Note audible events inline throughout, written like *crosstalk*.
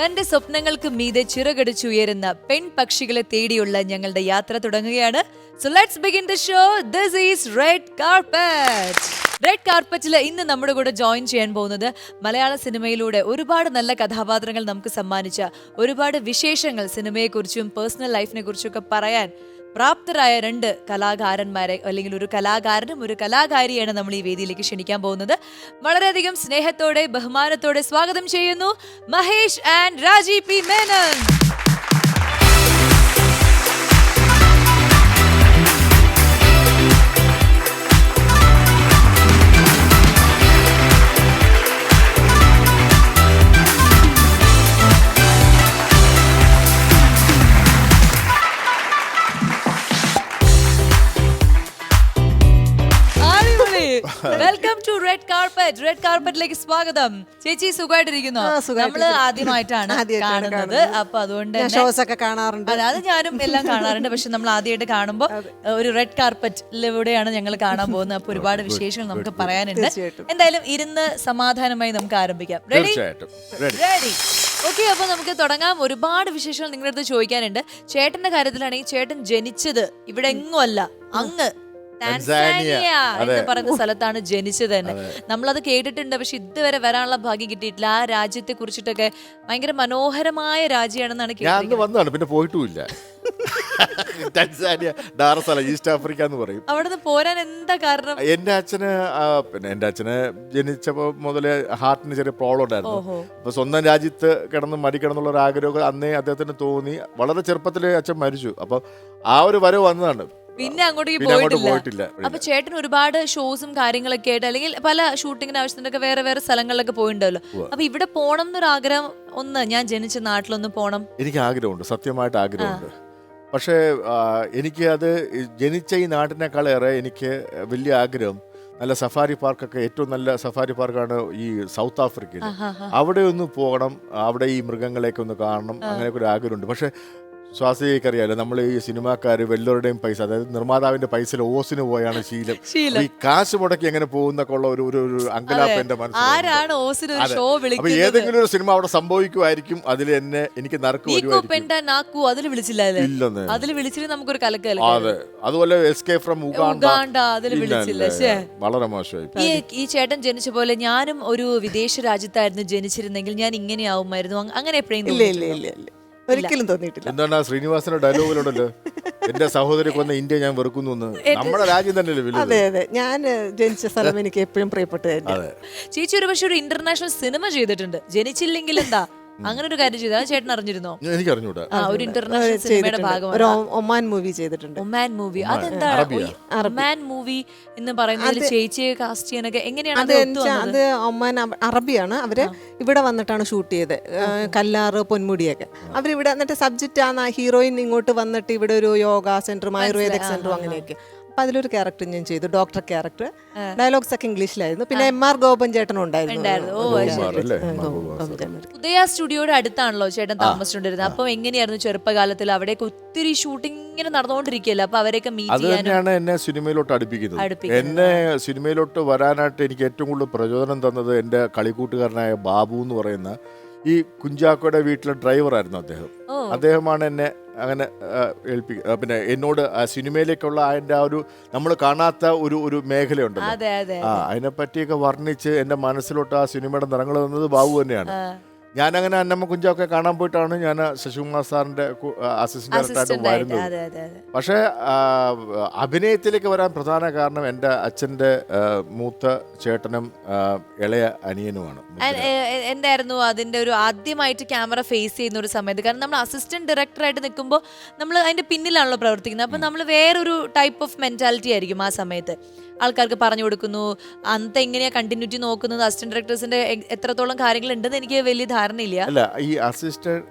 തന്റെ സ്വപ്നങ്ങൾക്ക് മീതെ ചിറകടിച്ചുയരുന്ന പെൺപക്ഷികളെ തേടിയുള്ള ഞങ്ങളുടെ യാത്ര തുടങ്ങുകയാണ്. So let's begin the show this is red carpet red കാർപ്പറ്റിൽ ഇന്ന് നമ്മുടെ കൂടെ ജോയിൻ ചെയ്യാൻ പോകുന്നത് മലയാള സിനിമയിലൂടെ ഒരുപാട് നല്ല കഥാപാത്രങ്ങൾ നമുക്ക് സമ്മാനിച്ച ഒരുപാട് വിശേഷങ്ങൾ സിനിമയെക്കുറിച്ചും പേഴ്സണൽ ലൈഫിനെ കുറിച്ചും ഒക്കെ പറയാൻ പ്രാപ്തരായ രണ്ട് കലാകാരന്മാരെ അല്ലെങ്കിൽ ഒരു കലാകാരനും ഒരു കലാകാരിയാണ് നമ്മൾ ഈ വേദിയിലേക്ക് ക്ഷണിക്കാൻ പോകുന്നത്. വളരെയധികം സ്നേഹത്തോടെ ബഹുമാനത്തോടെ സ്വാഗതം ചെയ്യുന്നു Mahesh and Raji P Menon. Welcome to red carpet red കാർപ്പറ്റിലേക്ക് സ്വാഗതം. ചേച്ചി സുഖമായിട്ടിരിക്കുന്നു? ആ, സുഖായിട്ടിരിക്കുന്നു. നമ്മൾ ആദ്യമായിട്ടാണ് ആദ്യമായിട്ടാണ് കാണുന്നത്. കാണുന്നത്. അപ്പൊ അതുകൊണ്ട് ഞാൻ തന്നെ- ഷോസ് ഒക്കെ കാണാറുണ്ട്. അതെ അത് ഞാനും എല്ലാം കാണാറുണ്ട്. പക്ഷെ നമ്മൾ ആദ്യമായിട്ട് കാണുമ്പോൾ ഒരു റെഡ് കാർപ്പറ്റിലൂടെയാണ് ഞങ്ങൾ കാണാൻ പോകുന്നത്. അപ്പൊ ഒരുപാട് വിശേഷങ്ങൾ നമുക്ക് പറയാനുണ്ട്. തീർച്ചയായിട്ടും. എന്തായാലും ഇരുന്ന് സമാധാനമായി നമുക്ക് ആരംഭിക്കാം. റെഡി തീർച്ചയായിട്ടും. റെഡി റെഡി ഓക്കെ അപ്പൊ നമുക്ക് തുടങ്ങാം. ഒരുപാട് വിശേഷങ്ങൾ നിങ്ങളുടെ അടുത്ത് ചോദിക്കാനുണ്ട്. ചേട്ടന്റെ കാര്യത്തിലാണെങ്കിൽ ചേട്ടൻ ജനിച്ചത് ഇവിടെ എങ്ങും അല്ല. അങ്ങ്. ടാൻസാനിയ എന്ന്. പറയുന്ന സ്ഥലത്താണ് ജനിച്ചത് തന്നെ നമ്മളത് കേട്ടിട്ടുണ്ട്. പക്ഷെ ഇതുവരെ വരാനുള്ള ഭാഗ്യം കിട്ടിയിട്ടില്ല. ആ രാജ്യത്തെ കുറിച്ചിട്ടൊക്കെ ഭയങ്കര മനോഹരമായ രാജ്യമാണെന്നാണ് ഞാൻ വന്നതാണ്. പിന്നെ പോയിട്ടുമില്ല. ടാൻസാനിയ ഈസ്റ്റ് ആഫ്രിക്ക എന്ന് പറയും. അവിടുന്ന് പോരാൻ എന്താ കാരണം? എന്റെ അച്ഛന് പിന്നെ എന്റെ അച്ഛന് ജനിച്ചപ്പോ മുതലേ ഹാർട്ടിന് ചെറിയ പ്രോബ്ലം ഉണ്ടായിരുന്നു. അപ്പൊ സ്വന്തം രാജ്യത്ത് കിടന്ന് മരിക്കണം എന്നുള്ള ഒരു ആഗ്രഹം അന്നേ അദ്ദേഹത്തിന് തോന്നി. വളരെ ചെറുപ്പത്തിൽ അച്ഛൻ മരിച്ചു. അപ്പൊ ആ ഒരു വരവ് വന്നതാണ്. പിന്നെ അങ്ങോട്ടേക്ക് പിന്നെ അങ്ങോട്ട് പോയിട്ടില്ല. പോയിട്ടില്ല. അപ്പൊ ചേട്ടൻ ഒരുപാട് ഷോസും കാര്യങ്ങളൊക്കെ ആയിട്ട് അല്ലെങ്കിൽ പല ഷൂട്ടിങ്ങിന് ആവശ്യത്തിനൊക്കെ വേറെ വേറെ സ്ഥലങ്ങളിലൊക്കെ പോയിണ്ടല്ലോ അപ്പൊ ഇവിടെ പോണം എന്നൊരു ആഗ്രഹം ഒന്ന് ഞാൻ ജനിച്ച നാട്ടിലൊന്ന് പോണം. എനിക്ക് ആഗ്രഹമുണ്ട്. സത്യമായിട്ട് ആഗ്രഹമുണ്ട്. പക്ഷേ എനിക്ക് അത് ജനിച്ച ഈ നാട്ടിനേക്കാളേറെ എനിക്ക് വലിയ ആഗ്രഹം നല്ല സഫാരി പാർക്കൊക്കെ ഏറ്റവും നല്ല സഫാരി പാർക്കാണ് ഈ സൗത്ത് ആഫ്രിക്കയിൽ അവിടെ ഒന്ന് പോകണം. അവിടെ ഈ മൃഗങ്ങളെയൊക്കെ ഒന്ന് കാണണം. അങ്ങനെയൊക്കെ ഒരു ആഗ്രഹമുണ്ട്. പക്ഷേ സ്വാസികയ്ക്ക് അറിയാലോ നമ്മൾ ഈ സിനിമാക്കാർ വല്ലവരുടെയും പൈസ അതായത് നിർമ്മാതാവിന്റെ പൈസ ഓസിന് പോയാണ് ശീലം. ശീലം. ഈ കാശ് മുടക്കി എങ്ങനെ പോകുന്നൊക്കെ ഉള്ള ഒരു ഒരു ഒരു അങ്കലാപ്പ് എന്റെ മനസ്സിൽ ആരാണ് ഓസിന് ഒരു ഷോ അപ്പൊ ഏതെങ്കിലും ഒരു സിനിമ അവിടെ സംഭവിക്കുമായിരിക്കും അതിൽ എന്നെ എനിക്ക് അതെ. അതുപോലെ എസ്കേപ്പ് ഫ്രം ഉഗാണ്ട. വളരെ മോശമായി ഈ ചേട്ടൻ ജനിച്ച പോലെ ഞാനും ഒരു വിദേശ രാജ്യത്തായിരുന്നു ജനിച്ചിരുന്നെങ്കിൽ ഞാൻ ഇങ്ങനെയാവുമായിരുന്നു. ആവുമായിരുന്നു അങ്ങനെ എപ്പോഴും ഒരിക്കലും തോന്നിയിട്ടില്ല. എന്താണ് ശ്രീനിവാസന്റെ ഡയലോഗിലുണ്ടല്ലോ? എന്റെ സഹോദരി കൊന്ന ഇന്ത്യ ഞാൻ വെറുക്കുന്നു നമ്മുടെ രാജ്യം തന്നെ അതെ അതെ. ഞാൻ ജനിച്ച സ്ഥലം എനിക്ക് എപ്പോഴും പ്രിയപ്പെട്ടതായിരുന്നു അതെ. ചേച്ചി ഒരു പക്ഷേ ഒരു ഇന്റർനാഷണൽ സിനിമ ചെയ്തിട്ടുണ്ട്. ജനിച്ചില്ലെങ്കിൽ എന്താ? അങ്ങനെ ഒരു കാര്യം ചെയ്തു. ചേട്ടൻ അറിഞ്ഞിരുന്നോ? എനിക്ക് അറിഞ്ഞൂടാ. ആ ഒരു ഇന്റർനാഷണൽ സിനിമയുടെ ഭാഗമാണ്. ഒരു ഒ- ഒമാൻ മൂവി ചെയ്തിട്ടുണ്ട്. Oman movie. അതെന്താ? അറബിയാ? ഒമാൻ മൂവി എന്ന് പറയുന്നതിൽ ചേച്ചിയെ കാസ്റ്റ് ചെയ്യാനൊക്കെ എങ്ങനെയാണ് അത് അത് ഒത്തു എന്നുവെച്ചാ വന്നത്? അത് ഒമാൻ അറബിയാണ്. അവർ ഇവിടെ വന്നിട്ടാണ് ഷൂട്ട് ചെയ്തത്. ഏഹ്, കല്ലാറ് പൊന്മുടിയൊക്കെ. അവരിവിടെ എന്നിട്ട് സബ്ജക്റ്റ് ആണ്. ഹീറോയിൻ ഇങ്ങോട്ട് വന്നിട്ട് ഇവിടെ ഒരു യോഗ സെന്ററും ആയുർവേദ സെന്ററും അങ്ങനെയൊക്കെ. അപ്പൊ അതിലൊരു ക്യാരക്ടർ ഞാൻ ചെയ്തു. ഡോക്ടർ ക്യാരക്ടർ ഡയലോഗ്സ് ഒക്കെ ഇംഗ്ലീഷിലായിരുന്നു. പിന്നെ എം ആർ ഗോപൻ ചേട്ടനും ഉണ്ടായിരുന്നു. ഉണ്ടായിരുന്നു. ഓ, അത് അല്ലേ? ആ, ഗോ- ഗോകുമാർ ഗോപൻ ചേട്ടൻ. ഉദയ സ്റ്റുഡിയോയുടെ അടുത്താണല്ലോ ചേട്ടൻ താമസിച്ചുകൊണ്ടിരുന്നത്. അപ്പൊ എങ്ങനെയായിരുന്നു ചെറുപ്പകാലത്തിൽ അവിടെയൊക്കെ ഒത്തിരി ഷൂട്ടിംഗ് ഇങ്ങനെ നടന്നുകൊണ്ടിരിക്കുകയല്ലോ? അപ്പൊ അവരെയൊക്കെ മീറ്റ് അത് തന്നെയാണ് എന്നെ സിനിമയിലോട്ട് അടുപ്പിക്കുന്നത്. അടുപ്പിക്കുന്നത്. എന്നെ സിനിമയിലോട്ട് വരാനായിട്ട് എനിക്ക് ഏറ്റവും കൂടുതൽ പ്രചോദനം തന്നത് എന്റെ കളിക്കൂട്ടുകാരനായ ബാബു എന്ന് പറയുന്ന ഈ കുഞ്ചാക്കോയുടെ വീട്ടിലെ ഡ്രൈവറായിരുന്നു അദ്ദേഹം. അദ്ദേഹമാണ് എന്നെ അങ്ങനെ ഏൽപ്പിക്കുക പിന്നെ എന്നോട് ആ സിനിമയിലേക്കുള്ള അതിന്റെ ആ ഒരു നമ്മൾ കാണാത്ത ഒരു ഒരു മേഖലയുണ്ടല്ലോ. ആ അതിനെപ്പറ്റിയൊക്കെ വർണിച്ച് എന്റെ മനസ്സിലോട്ട് ആ സിനിമയുടെ നിറങ്ങൾ തന്നത് ബാബു തന്നെയാണ്. ഞാനങ്ങനെ അന്നമ്മ കുഞ്ചാക്കെ കാണാൻ പോയിട്ടാണ് ഞാൻ ശശികുമാർ സാറിന്റെ അസിസ്റ്റന്റ് ഡയറക്ടറായിട്ട് വരുന്നത്. പക്ഷേ അഭിനയത്തിലേക്ക് വരാൻ പ്രധാന കാരണം എന്റെ അച്ഛന്റെ മൂത്ത ചേട്ടനും ഇളയ അനിയനുമാണ് എന്തായിരുന്നു അതിന്റെ ഒരു ആദ്യമായിട്ട് ക്യാമറ ഫേസ് ചെയ്യുന്ന ഒരു സമയത്ത്? കാരണം നമ്മൾ അസിസ്റ്റന്റ് ഡയറക്ടറായിട്ട് നിൽക്കുമ്പോൾ നമ്മൾ അതിന്റെ പിന്നിലാണല്ലോ പ്രവർത്തിക്കുന്നത്. അപ്പൊ നമ്മൾ വേറൊരു ടൈപ്പ് ഓഫ് മെന്റാലിറ്റി ആയിരിക്കും ആ സമയത്ത്. ആൾക്കാർക്ക് പറഞ്ഞു കൊടുക്കുന്നു. അന്നത്തെ എങ്ങനെയാ കണ്ടിന്യൂറ്റി നോക്കുന്നത്? അസിസ്റ്റന്റ് ഡയറക്ടേഴ്സിന്റെ എത്രത്തോളം കാര്യങ്ങൾ ഉണ്ടെന്ന് എനിക്ക് വലിയ ധാരണയില്ല. അല്ല ഈ അസിസ്റ്റന്റ്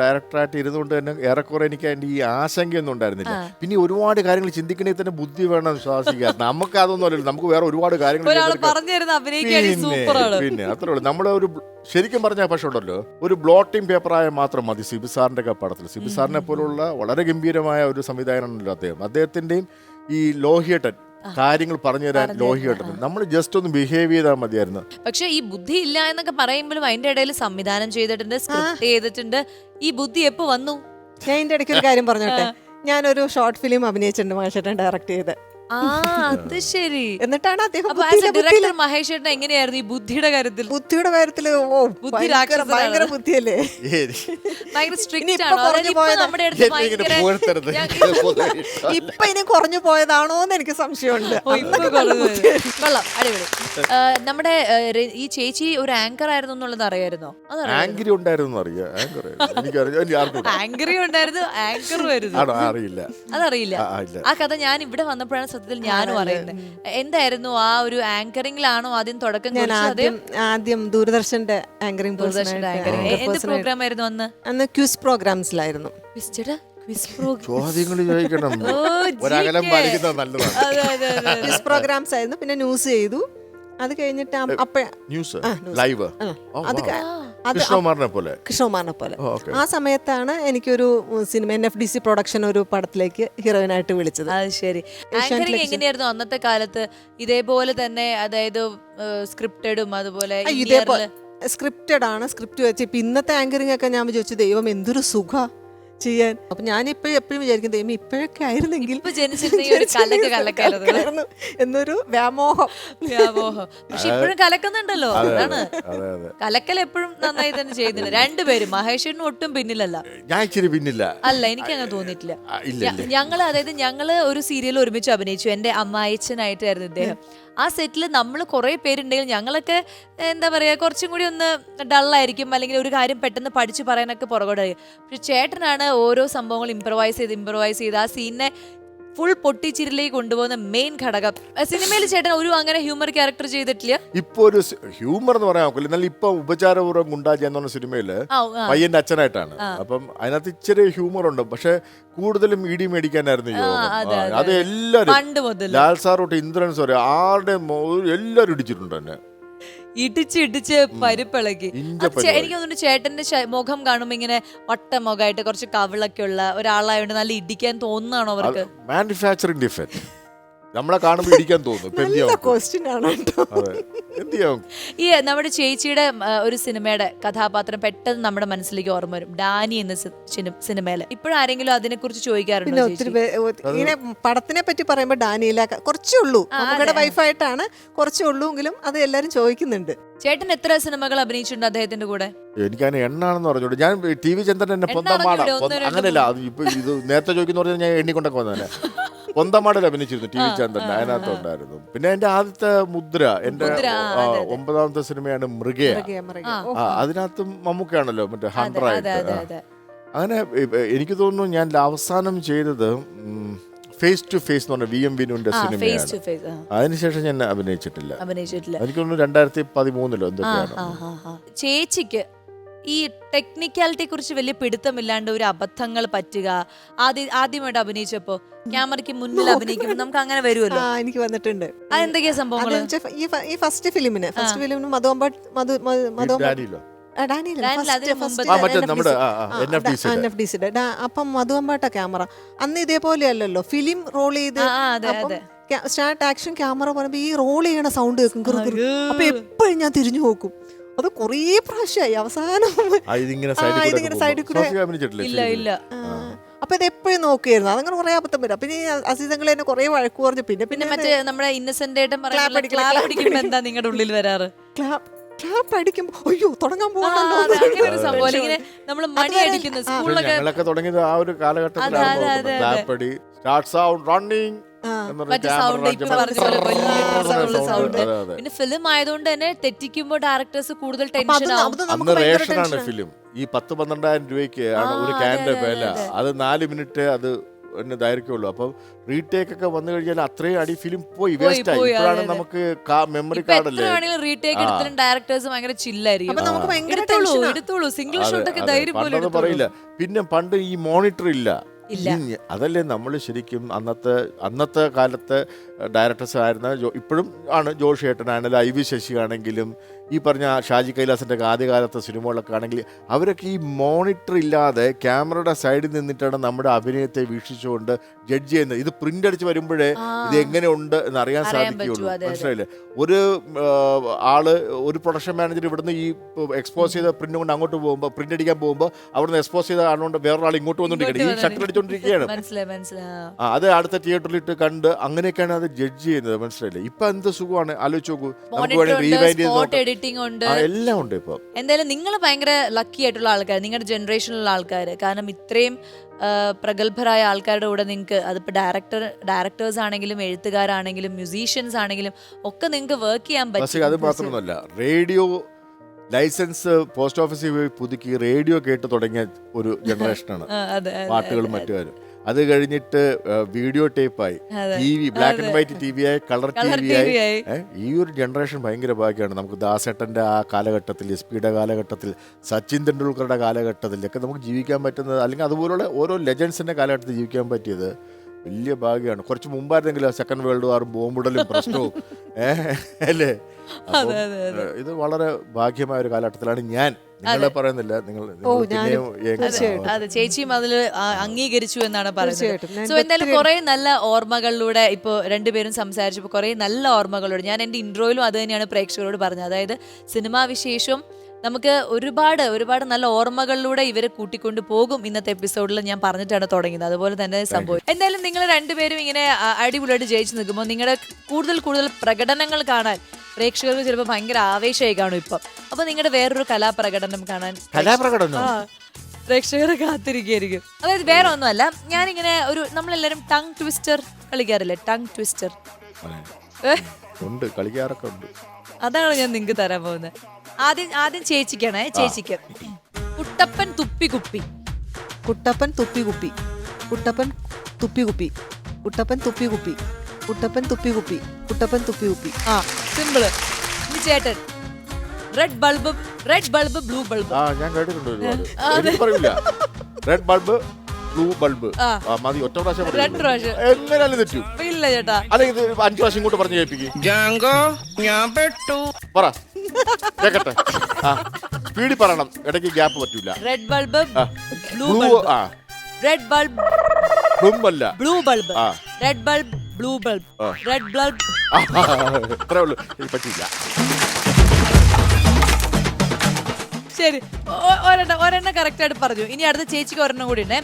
ഡയറക്ടറായിട്ട് ഇരുന്നുകൊണ്ട് തന്നെ ഏറെക്കുറെ എനിക്ക് അതിന്റെ ഈ ആശങ്കയൊന്നും ഉണ്ടായിരുന്നില്ല. പിന്നെ ഒരുപാട് കാര്യങ്ങൾ ചിന്തിക്കണേ തന്നെ ബുദ്ധി വേണം ശ്വാസിക്കാൻ നമുക്ക് അതൊന്നും അല്ലല്ലോ. നമുക്ക് വേറെ ഒരുപാട് കാര്യങ്ങൾ പിന്നെ അത്രേ ഉള്ളൂ. നമ്മുടെ ഒരു ശരിക്കും പറഞ്ഞാൽ പക്ഷേ ഉണ്ടല്ലോ ഒരു ബ്ലോട്ടിംഗ് പേപ്പറായ മാത്രം മതി സിബി സാറിന്റെ ഒക്കെ പടത്തിൽ സിബി സാറിനെ പോലുള്ള വളരെ ഗംഭീരമായ ഒരു സംവിധായകനാണല്ലോ അദ്ദേഹം. അദ്ദേഹത്തിന്റെയും ഈ ലോഹിയേട്ടൻ കാര്യങ്ങൾ പറഞ്ഞു തരാൻ ലോഹിയേട്ടൻ നമ്മൾ ജസ്റ്റ് ഒന്ന് ബിഹേവ് ചെയ്താൽ മതിയായിരുന്നു. പക്ഷെ ഈ ബുദ്ധി ഇല്ല എന്നൊക്കെ പറയുമ്പോഴും അതിന്റെ ഇടയിൽ സംവിധാനം ചെയ്തിട്ടുണ്ട് സ്ക്രിപ്റ്റ് ചെയ്തിട്ടുണ്ട്. ഈ ബുദ്ധി എപ്പോ വന്നു? ഞാൻ ഇതിന്റെ ഇടയ്ക്ക് ഒരു കാര്യം പറഞ്ഞോട്ടെ? ഞാനൊരു ഷോർട്ട് ഫിലിം അഭിനയിച്ചിട്ടുണ്ട് മാഷേട്ടൻ ഡയറക്ട് ചെയ്ത്. ആ അത് ശരി. എന്നിട്ടാണ് അദ്ദേഹം അപ്പൊ ആസ്. ഡയറക്ടർ മഹേഷ് ചേട്ടൻ എങ്ങനെയായിരുന്നു ഈ ബുദ്ധിയുടെ കാര്യത്തിൽ? ബുദ്ധിയുടെ കാര്യത്തിൽ ഓ ബുദ്ധി ഭയങ്കര രാക്ഷസനാണ്. ഭയങ്കര ബുദ്ധിയല്ലേ? ഭയങ്കര ഇനി സ്ട്രിക്റ്റ് ഇപ്പൊ ആണോ. കുറഞ്ഞു ഇപ്പൊ പോയതാ. നമ്മുടെ അടുത്ത് എന്നെ ഇങ്ങനെ ഭയങ്കര പുകഴ്ത്തരുത്. ഞാൻ- *laughs* ഇപ്പൊ ഇനി കുറഞ്ഞു പോയതാണോ എന്ന് എനിക്ക് സംശയമുണ്ട്. ഓ, ഇപ്പൊ കുറഞ്ഞു വരും. കൊള്ളാം. അടിപൊളി. ആ, നമ്മുടെ ആ, രെ- ഈ ചേച്ചി ഒരു ആങ്കർ ആയിരുന്നു എന്നുള്ളത് അറിയായിരുന്നോ? ആങ്കറി ഉണ്ടായിരുന്നു അറിയാം ആങ്കർ എനിക്കറിയാം. എനിക്ക് ആർക്കും ആങ്കറി ഉണ്ടായിരുന്നു. ആങ്കറും ആയിരുന്നു ആണോ? അറിയില്ല. അതറിയില്ല. ആ, ആ, ഇല്ല. ആ കഥ ഞാൻ ഇവിടെ വന്നപ്പോഴാണ് സത്യത്തിൽ ഞാനും അറിയുന്നത് എന്തായിരുന്നു ആ ഒരു ആങ്കറിംഗിലാണോ ആദ്യം തുടക്കം ഞാൻ കുറിച്ചത് ആദ്യം ആദ്യം ദൂരദർശന്റെ ആങ്കറിംഗ് ദൂരദർശന്റെ ആങ്കറിംഗ്. എന്ത് പ്രോഗ്രാം ആയിരുന്നു അന്ന്? അന്ന് ക്യൂസ് പ്രോഗ്രാംസിലായിരുന്നു? ക്വിസ്. പ്രോഗ്രാംസ് ആയിരുന്നു പിന്നെ ന്യൂസ് ചെയ്തു. അത് കഴിഞ്ഞിട്ട് ലൈവ്? അത് കൃഷ്ണകുമാറിനെ പോലെ. കൃഷ്ണകുമാറിനെ പോലെ. ആ സമയത്താണ് എനിക്കൊരു cinema N F D C production ഒരു പടത്തിലേക്ക് ഹീറോയിനായിട്ട് വിളിച്ചത്. അത് ശരി. ആങ്കറിംഗ് എങ്ങനെയായിരുന്നു അന്നത്തെ കാലത്ത്? ഇതേപോലെ തന്നെ അതായത് സ്ക്രിപ്റ്റഡും അതുപോലെ ഇതേപോലെ സ്ക്രിപ്റ്റഡ് ആണ്. സ്ക്രിപ്റ്റ് വെച്ച് ഇപ്പൊ ഇന്നത്തെ ആങ്കറിംഗ് ഒക്കെ ഞാൻ വിചാരിച്ചു ദൈവം എന്തൊരു സുഖ. ചെയ്യാൻ. അപ്പൊ ഞാൻ ഇപ്പോഴും എപ്പോഴും വിചാരിക്കും ദൈവം ഇപ്പോഴൊക്കെ ആയിരുന്നെങ്കിൽ ഇപ്പൊ ജനിച്ചിരുന്ന ഈ ഒരു കലക്ക് കലക്കായിരുന്നു. കലക്കായിരുന്നു എന്നൊരു വ്യാമോഹം. വ്യാമോഹം. പക്ഷെ ഇപ്പോഴും കലക്കുന്നുണ്ടല്ലോ അതാണ്. അതെ അതെ. കലക്കൽ എപ്പോഴും നന്നായി തന്നെ ചെയ്യുന്നില്ല. രണ്ടുപേരും മഹേഷിനും ഒട്ടും പിന്നിലല്ല. ഞാൻ ഇച്ചിരി പിന്നില്ല. അല്ല എനിക്ക് അങ്ങനെ തോന്നിയിട്ടില്ല. ആ, ഇല്ല ഇല്ല. ഞങ്ങൾ അതായത് ഞങ്ങൾ ഒരു സീരിയൽ ഒരുമിച്ച് അഭിനയിച്ചു. എന്റെ അമ്മായിച്ചനായിട്ടായിരുന്നു ഇദ്ദേഹം. ആ സെറ്റിൽ നമ്മൾ കുറെ പേരുണ്ടെങ്കിൽ ഞങ്ങളൊക്കെ എന്താ പറയാ കുറച്ചും കൂടി ഒന്ന് ഡള്ളായിരിക്കും അല്ലെങ്കിൽ ഒരു കാര്യം പെട്ടെന്ന് പഠിച്ചു പറയാനൊക്കെ പുറകോട്ടായിരിക്കും. പക്ഷെ ചേട്ടനാണ് ഓരോ സംഭവങ്ങൾ ഇമ്പ്രവൈസ് ചെയ്ത് ഇമ്പ്രവൈസ് ചെയ്ത് ആ സീനെ ഫുൾ പൊട്ടിച്ചിരിലേക്ക് കൊണ്ടുപോകുന്ന മെയിൻ ഘടകം. സിനിമയിൽ ചേട്ടൻ ഒരു അങ്ങനെ ഹ്യൂമർ ക്യാരക്ടർ ചെയ്തിട്ടില്ല? ഇപ്പൊ ഒരു ഹ്യൂമർ എന്ന് പറയാൻ നോക്കില്ല എന്നാൽ ഇപ്പൊ ഉപചാരപൂർവം ഗുണ്ടാജി എന്ന് പറഞ്ഞ സിനിമയിൽ. പയ്യന്റെ അച്ഛനായിട്ടാണ്. അപ്പം അതിനകത്ത് ഇച്ചിരി ഹ്യൂമർ ഉണ്ട്. പക്ഷെ കൂടുതലും ഇടി മേടിക്കാനായിരുന്നു. അതെ, എല്ലാവരും ലാൽ സാർ തൊട്ട് ഇന്ദ്രൻസ് വരെ ആരുടെ എല്ലാരും ഇടിച്ചിട്ടുണ്ട് തന്നെ ഇടിച്ച് ഇടിച്ച് പരിപ്പിളകി. അത് ചേ- എനിക്ക് തോന്നുന്നു ചേട്ടന്റെ ശ- മുഖം കാണുമ്പോ ഇങ്ങനെ വട്ട മുഖമായിട്ട് കുറച്ച് കവിളൊക്കെ ഉള്ള ഒരാളായോണ്ട് നല്ല ഇടിക്കാൻ തോന്നുന്നാണോ അവർക്ക്? മാനുഫാക്ചറിങ് ഡിഫക്റ്റ് നമ്മളെ കാണുമ്പോൾ ഇടിക്കാൻ തോന്നുന്നു ഈ നമ്മുടെ ചേച്ചിയുടെ ഒരു സിനിമയുടെ കഥാപാത്രം പെട്ടെന്ന് നമ്മുടെ മനസ്സിലേക്ക് ഓർമ്മ വരും. ഡാനി എന്ന സിനിമയിൽ. ഇപ്പോഴാരെങ്കിലും അതിനെ കുറിച്ച് ചോദിക്കാറുണ്ട് ഇങ്ങനെ പടത്തിനെ പറ്റി പറയുമ്പോൾ ഡാനിയില കുറച്ചേ ഉള്ളൂ. നമ്മുടെ വൈഫായിട്ടാണ് കുറച്ചേ ഉള്ളൂ എങ്കിലും അത് എല്ലാരും ചോദിക്കുന്നുണ്ട്. ചേട്ടൻ എത്ര സിനിമകൾ അഭിനയിച്ചിട്ടുണ്ട് അദ്ദേഹത്തിന്റെ കൂടെ? എനിക്ക് അതിന് എണ്ണാണെന്ന് പറഞ്ഞോളൂ ഞാൻ ടി വി ചന്ദ്രൻ എന്നെ അങ്ങനെയല്ല ഇപ്പൊ ഇത് നേരത്തെ ചോദിക്കുന്ന പറഞ്ഞാൽ ഞാൻ എണ്ണിക്കൊണ്ടൊക്കെ വന്നതന്നെ പൊന്തമാടൽ അഭിനയിച്ചിരുന്നു ടി വി ചന്ദ്രൻ അതിനകത്ത് ഉണ്ടായിരുന്നു. പിന്നെ എന്റെ ആദ്യത്തെ മുദ്ര എന്റെ. ഒമ്പതാമത്തെ സിനിമയാണ് മൃഗയ. അതിനകത്തും മമ്മൂക്കയാണല്ലോ മറ്റേ ഹൺഡ്രായിട്ട് ഹൺഡ്രഡ് അതെ അതെ അതെ. അങ്ങനെ എനിക്ക് തോന്നുന്നു ഞാൻ അവസാനം ചെയ്തത് ഫേസ് ടു ഫേസ് എന്ന് പറഞ്ഞ വി എം വിനുവിന്റെ ആ ഫേസ് സിനിമയാണ് ടു ഫേസ് അതിനുശേഷം ഞാൻ അഭിനയിച്ചിട്ടില്ല. അഭിനയിച്ചിട്ടില്ല. എനിക്ക് തോന്നുന്നു രണ്ടായിരത്തി പതിമൂന്നിലോ എന്തൊക്കെയാണ്. ചേച്ചിക്ക് ഈ ടെക്നിക്കാലിറ്റിയെ കുറിച്ച് വലിയ പിടുത്തമില്ലാണ്ട് ഒരു അബദ്ധങ്ങൾ പറ്റുക. ആദ്യം ആദ്യമായിട്ട് അഭിനയിച്ചപ്പോ ക്യാമറയ്ക്ക് മുന്നിൽ അഭിനയിക്കുമ്പോൾ നമുക്ക് അങ്ങനെ വരുമല്ലോ? ആ എനിക്ക് വന്നിട്ടുണ്ട്. അതെന്തൊക്കെയാ സംഭവങ്ങൾ അതെന്ന് ഈ ഫസ്റ്റ് ഫിലിമിന് ഫസ്റ്റ് ഫിലിമിന് മധുവമ്പ മധു മധു അപ്പം മധുവമ്പാട്ട ക്യാമറ. അന്ന് ഇതേപോലെ അല്ലല്ലോ ഫിലിം റോൾ ചെയ്ത്. സ്റ്റാർട്ട് ആക്ഷൻ ക്യാമറ പറയുമ്പോ ഈ റോൾ ചെയ്യണ സൗണ്ട് കേൾക്കും. അപ്പൊ എപ്പോഴും ഞാൻ തിരിഞ്ഞു നോക്കും. അത് കുറേ പ്രാവശ്യമായി. അവസാനം ആ, ഇതിങ്ങനെ സൈഡിൽ കൂടെ ഇല്ല? ഇല്ല. അപ്പൊ ഇത് എപ്പോഴും നോക്കിയായിരുന്നു അതങ്ങനെ കുറെ അബദ്ധം വരും. പിന്നെ ഈ അസീസങ്ങൾ എന്നെ കുറെ വഴക്ക് പറഞ്ഞു പിന്നെ പിന്നെ മറ്റേ നമ്മുടെ ഇന്നസെന്റ് ആയിട്ട് എന്താ നിങ്ങളുടെ ഉള്ളിൽ വരാറ്? ക്ലാപ്പ് ക്ലാപ്പ് അടിക്കുമ്പോ അയ്യോ തുടങ്ങാൻ പോകുന്നുണ്ടോ തുടങ്ങിയത് ആ ഒരു കാലഘട്ടത്തിലാണ് പിന്നെ ഫിലിം ആയതുകൊണ്ട് തന്നെ തെറ്റിക്കുമ്പോൾ ഡയറക്ടേഴ്സ് കൂടുതൽ ടെൻഷൻ അന്ന് റേഷനാണ്. ഫിലിം ഈ പത്ത് പന്ത്രണ്ടായിരം രൂപയ്ക്ക് ആണ് ഒരു ക്യാന്റെ വില. അത്. നാല് മിനിറ്റ് അത് എന്നെ ദൈർഘ്യമുള്ളൂ. അപ്പം റീടേക്ക് ഒക്കെ വന്നു കഴിഞ്ഞാൽ അത്രയും അടി ഫിലിം പോയി വേസ്റ്റ് ആയി. ഇപ്പോഴാണ്. നമുക്ക് മെമ്മറി കാർഡ് റീടേക്ക്. എടുത്തിട്ടും ഡയറക്ടേഴ്സ് ഭയങ്കര ചില്ലായിരിക്കും. സിംഗിൾ ഷോട്ട് ഒക്കെ. ധൈര്യം. പറയില്ല. പിന്നെ പണ്ട് ഈ മോണിറ്റർ ഇല്ല. ഇല്ല. അതല്ലേ നമ്മൾ ശരിക്കും അന്നത്തെ അന്നത്തെ കാലത്തെ ഡയറക്ടേഴ്സ് ആയിരുന്ന ഇപ്പോഴും ആണ് ജോഷി ഏട്ടനാണെങ്കിലും ഐ വി ശശി ആണെങ്കിലും ഈ പറഞ്ഞ ഷാജി കൈലാസിന്റെ ആദ്യകാലത്തെ സിനിമകളൊക്കെ ആണെങ്കിൽ അവരൊക്കെ ഈ മോണിറ്റർ ഇല്ലാതെ ക്യാമറയുടെ സൈഡിൽ നിന്നിട്ടാണ് നമ്മുടെ അഭിനയത്തെ വീക്ഷിച്ചുകൊണ്ട് ജഡ്ജ് ചെയ്യുന്നത്. ഇത് പ്രിന്റ് അടിച്ച് വരുമ്പോഴേ ഇത് എങ്ങനെയുണ്ട് എന്ന് അറിയാൻ സാധിക്കുകയുള്ളൂ. മനസ്സിലായില്ലേ? ഒരു ആൾ ഒരു പ്രൊഡക്ഷൻ മാനേജർ ഇവിടുന്ന് ഈ എക്സ്പോസ് ചെയ്ത പ്രിന്റ് കൊണ്ട് അങ്ങോട്ട് പോകുമ്പോൾ പ്രിന്റ് അടിക്കാൻ പോകുമ്പോൾ അവിടുന്ന് എക്സ്പോസ് ചെയ്ത ആളുകൊണ്ട് വേറൊരാൾ ഇങ്ങോട്ട് വന്നുകൊണ്ടിരിക്കുകയാണ്. ഈ ഷട്ടർ അടിച്ചുകൊണ്ടിരിക്കുകയാണ് അത് അടുത്ത തിയേറ്ററിൽ ഇട്ട് കണ്ട് അങ്ങനെയൊക്കെയാണ് അത് ജഡ്ജ് ചെയ്യുന്നത്. മനസ്സിലായില്ലേ? ഇപ്പൊ എന്ത് സുഖമാണ്? ആലോചിച്ച് നോക്കൂ. നമുക്ക് വേണമെങ്കിൽ റീവൈൻഡ് ചെയ്ത്. എഡിറ്റിംഗ് ഉണ്ട്. എല്ലാം ഉണ്ട് ഇപ്പൊ. എന്തായാലും നിങ്ങൾ ഭയങ്കര ലക്കി ആയിട്ടുള്ള ആൾക്കാർ നിങ്ങളുടെ ജനറേഷനിലുള്ള ആൾക്കാർ കാരണം ഇത്രയും പ്രഗത്ഭരായ ആൾക്കാരുടെ കൂടെ നിങ്ങൾക്ക് അതിപ്പോൾ ഡയറക്ടർ ഡയറക്ടേഴ്സ് ആണെങ്കിലും എഴുത്തുകാരാണെങ്കിലും മ്യൂസീഷ്യൻസ് ആണെങ്കിലും ഒക്കെ നിങ്ങൾക്ക് വർക്ക് ചെയ്യാൻ പറ്റും. അത് മാത്രമൊന്നുമല്ല റേഡിയോ ലൈസൻസ് പോസ്റ്റ് ഓഫീസിൽ പോയി പുതുക്കി റേഡിയോ കേട്ട് തുടങ്ങിയ ഒരു ജനറേഷനാണ് പാട്ടുകളും മറ്റുകാരും മറ്റും അത് കഴിഞ്ഞിട്ട് വീഡിയോ ടേപ്പായി. ആയി T V black and white T V ആയി കളർ ടി വി ആയി. ഈ ഒരു ജനറേഷൻ ഭയങ്കര ഭാഗ്യമാണ്. നമുക്ക് ദാസേട്ടന്റെ ആ കാലഘട്ടത്തിൽ എസ് പിയുടെ കാലഘട്ടത്തിൽ സച്ചിൻ തെണ്ടുൽക്കറുടെ കാലഘട്ടത്തിൽ ഒക്കെ നമുക്ക് ജീവിക്കാൻ പറ്റുന്നത് അല്ലെങ്കിൽ അതുപോലുള്ള ഓരോ ലെജൻസിന്റെ കാലഘട്ടത്തിൽ ജീവിക്കാൻ പറ്റിയത് വലിയ ഭാഗ്യമാണ്. കുറച്ച് മുമ്പായിരുന്നെങ്കിലും സെക്കൻഡ് വേൾഡ് വാറും ബോംബിടലും പ്രശ്നവും. *laughs* ഏഹ് അല്ലേ. ഇത് വളരെ ഭാഗ്യമായ ഒരു കാലഘട്ടത്തിലാണ് ഞാൻ. നിങ്ങളെ പറയുന്നില്ല. നിങ്ങൾ അതെ ചേച്ചിയും അതിൽ അംഗീകരിച്ചു എന്നാണ് പറഞ്ഞത് പറയുന്നത്. സോ എന്തായാലും കുറെ നല്ല ഓർമ്മകളിലൂടെ ഇപ്പോൾ രണ്ടുപേരും സംസാരിച്ചപ്പോൾ കുറെ നല്ല ഓർമ്മകളോട് ഞാൻ എന്റെ ഇൻട്രോയിലും അത് തന്നെയാണ് പ്രേക്ഷകരോട് പറഞ്ഞത്. അതായത് സിനിമാ വിശേഷം നമുക്ക് ഒരുപാട് ഒരുപാട് നല്ല ഓർമ്മകളിലൂടെ ഇവരെ കൂട്ടിക്കൊണ്ട് പോകും ഇന്നത്തെ എപ്പിസോഡിൽ ഞാൻ പറഞ്ഞിട്ടാണ് തുടങ്ങിയത്. അതുപോലെ തന്നെ സംഭവിക്കും എന്തായാലും നിങ്ങൾ രണ്ടുപേരും ഇങ്ങനെ അടിപൊളിയായിട്ട് ജയിച്ചു നിൽക്കുമ്പോൾ നിങ്ങളുടെ കൂടുതൽ കൂടുതൽ പ്രകടനങ്ങൾ കാണാൻ പ്രേക്ഷകർക്ക് ചിലപ്പോൾ ഭയങ്കര ആവേശമായി കാണും ഇപ്പം. അപ്പൊ നിങ്ങളുടെ വേറൊരു കലാപ്രകടനം കാണാൻ കലാപ്രകടനം? ആ, പ്രേക്ഷകരെ കാത്തിരിക്കുകയായിരിക്കും. അതായത് വേറെ ഒന്നുമല്ല ഞാനിങ്ങനെ ഒരു നമ്മളെല്ലാരും ടങ് ട്വിസ്റ്റർ കളിക്കാറില്ലേ? Tongue twister. ഉണ്ട് കളിക്കാറൊക്കെ ഉണ്ട്. അതാണ് ഞാൻ നിങ്ങക്ക് തരാൻ പോകുന്നത്. ആദ്യം ആദ്യം ചേച്ചിക്കാണേ ചേച്ചിക്ക്. കുട്ടപ്പൻ തുപ്പി കുപ്പി. കുട്ടപ്പൻ തുപ്പി കുപ്പി. കുട്ടപ്പൻ തുപ്പി കുപ്പി. കുട്ടപ്പൻ തുപ്പി കുപ്പി. കുട്ടപ്പൻ തുപ്പി കുപ്പി കുട്ടപ്പൻ തുപ്പി കുപ്പി. ആ സിമ്പിൾ ഇനി ചേട്ടൻ. Red bulb red bulb blue bulb ആ ഞാൻ കേട്ടിട്ടുണ്ട് ഒരുപാട്. എനിക്ക് പറയില്ല. റെഡ് ബൾബ് ബ്ലൂ ബൾബ് ആ. ആ മതി ഒറ്റ പ്രാവശ്യം രണ്ട് പറയുള്ളൂ. പ്രാവശ്യം. എങ്ങനെയാലും തെറ്റു. ഇല്ല ചേട്ടാ. അല്ലെങ്കിൽ ഇത് അഞ്ചു പ്രാവശ്യം ഇങ്ങോട്ട് പറഞ്ഞു കേൾപ്പിക്കും. ജാങ്കോ ഞാൻ പെട്ടു. പറ. കേക്കട്ടെ. ആ സ്പീഡിൽ പറയണം. ഇടയ്ക്ക് ഗ്യാപ്പ് പറ്റൂല. റെഡ് ബൾബ് ആ. ബ്ലൂ ബ്ലൂ ബൾബ് ആ. റെഡ് ബൾബ് ബ്ലൂം അല്ല. ബ്ലൂ ബൾബ് ആ. Red bulb blue bulb red bulb ആ, *laughs* ഉള്ളൂ. എനിക്ക് പറ്റില്ല ശരി. ഒ- ഒരെണ്ണം ഒരെണ്ണം കറക്റ്റ് ആയിട്ട് പറഞ്ഞു. ഇനി അടുത്ത ചേച്ചിക്ക് ഒരെണ്ണം കൂടി ഉണ്ടേ.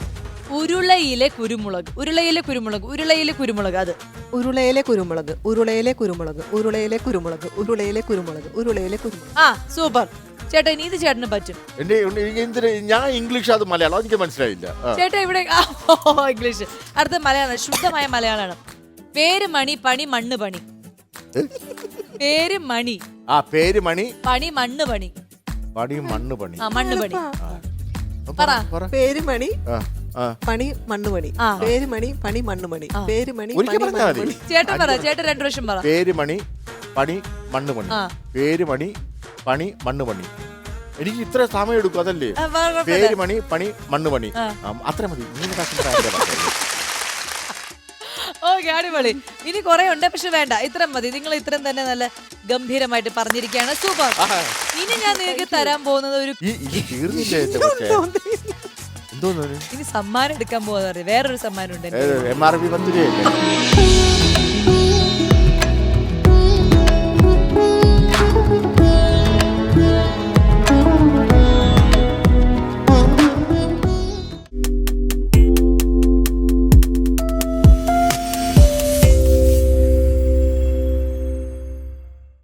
ഉരുളയിലെ കുരുമുളക്. ഉരുളയിലെ കുരുമുളക് ഉരുളയിലെ കുരുമുളക് അത്. ഉരുളയിലെ കുരുമുളക് ഉരുളയിലെ കുരുമുളക് ഉരുളയിലെ കുരുമുളക് ഉരുളയിലെ കുരുമുളക് ഉരുളയിലെ കുരുമുളക്. ആ സൂപ്പർ. ചേട്ടാ ഇനി ഇത് ചേട്ടന് പറ്റും. എന്റെ എന്തിന്? ഞാൻ ഇംഗ്ലീഷ് അത് മലയാളം. എനിക്ക് മനസ്സിലായില്ല. ആ. ചേട്ടാ ഇവിടെ ആ, ഓ, ഇംഗ്ലീഷ്. അടുത്ത മലയാളം ശുദ്ധമായ മലയാളമാണ്. പേര് മണി പണി മണ്ണ് പണി. പേര് മണി. ആ പേര് മണി. പണി മണ്ണ് പണി. പണി മണ്ണ് പണി. ആ മണ്ണ് പണി. പറ. പേര് മണി ആ ആ. പണി മണ്ണുമണി ആ. പേര് മണി പണി മണ്ണുമണി പേര് മണി ഒരിക്കൽ പണി പറഞ്ഞാ മതി. മണ്ണുമണി ചേട്ടൻ പറ ചേട്ടൻ രണ്ടു പ്രാവശ്യം പറ. പേര് മണി പണി മണ്ണ് പണി. ആ. പേര് മണി പണി മണ്ണ് പണി. എനിക്ക് ഇത്ര സമയം എടുക്കും അതല്ലേ? ആ, പറ, പറ. പേര് മണി പണി മണ്ണ് പണി. ആ. അത്ര മതി. മൂന്ന് പ്രാവശ്യം ഭാഷയിൽ. ഓക്കെ അടിപൊളി. ഇനി കുറെ ഉണ്ട് പക്ഷെ വേണ്ട. ഇത്രയും മതി. നിങ്ങൾ ഇത്രയും തന്നെ നല്ല ഗംഭീരമായിട്ട് പറഞ്ഞിരിക്കുകയാണ്. സൂപ്പർ. ഇനി ഞാൻ നിങ്ങൾക്ക് തരാൻ പോകുന്നത് ഒരു ഇനി സമ്മാനം എടുക്കാൻ പോകുന്നത് വേറൊരു സമ്മാനം ഉണ്ട് എം ആർ പി